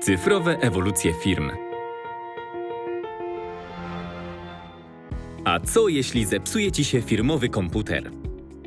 Cyfrowe ewolucje firm. A co jeśli zepsuje ci się firmowy komputer?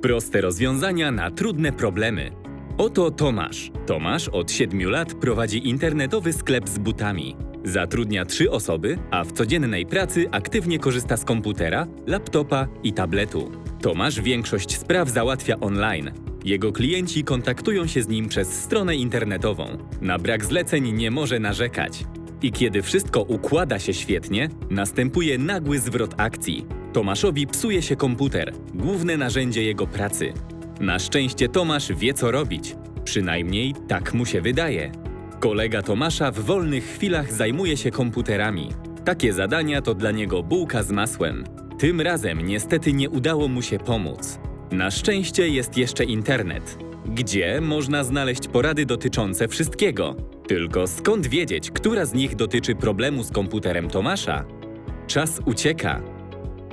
Proste rozwiązania na trudne problemy. Oto Tomasz. Tomasz od 7 lat prowadzi internetowy sklep z butami. Zatrudnia trzy osoby, a w codziennej pracy aktywnie korzysta z komputera, laptopa i tabletu. Tomasz większość spraw załatwia online. Jego klienci kontaktują się z nim przez stronę internetową. Na brak zleceń nie może narzekać. I kiedy wszystko układa się świetnie, następuje nagły zwrot akcji. Tomaszowi psuje się komputer, główne narzędzie jego pracy. Na szczęście Tomasz wie co robić. Przynajmniej tak mu się wydaje. Kolega Tomasza w wolnych chwilach zajmuje się komputerami. Takie zadania to dla niego bułka z masłem. Tym razem niestety nie udało mu się pomóc. Na szczęście jest jeszcze internet, gdzie można znaleźć porady dotyczące wszystkiego. Tylko skąd wiedzieć, która z nich dotyczy problemu z komputerem Tomasza? Czas ucieka.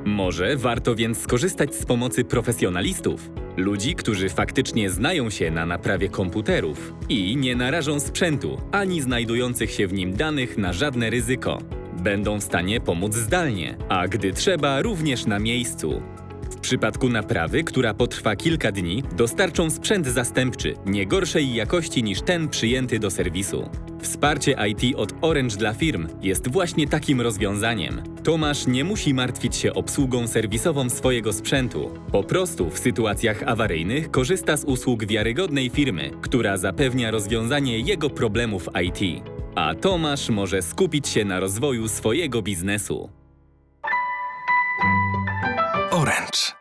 Może warto więc skorzystać z pomocy profesjonalistów, ludzi, którzy faktycznie znają się na naprawie komputerów i nie narażą sprzętu ani znajdujących się w nim danych na żadne ryzyko. Będą w stanie pomóc zdalnie, a gdy trzeba, również na miejscu. W przypadku naprawy, która potrwa kilka dni, dostarczą sprzęt zastępczy, nie gorszej jakości niż ten przyjęty do serwisu. Wsparcie IT od Orange dla firm jest właśnie takim rozwiązaniem. Tomasz nie musi martwić się obsługą serwisową swojego sprzętu. Po prostu w sytuacjach awaryjnych korzysta z usług wiarygodnej firmy, która zapewnia rozwiązanie jego problemów IT. A Tomasz może skupić się na rozwoju swojego biznesu. Orange.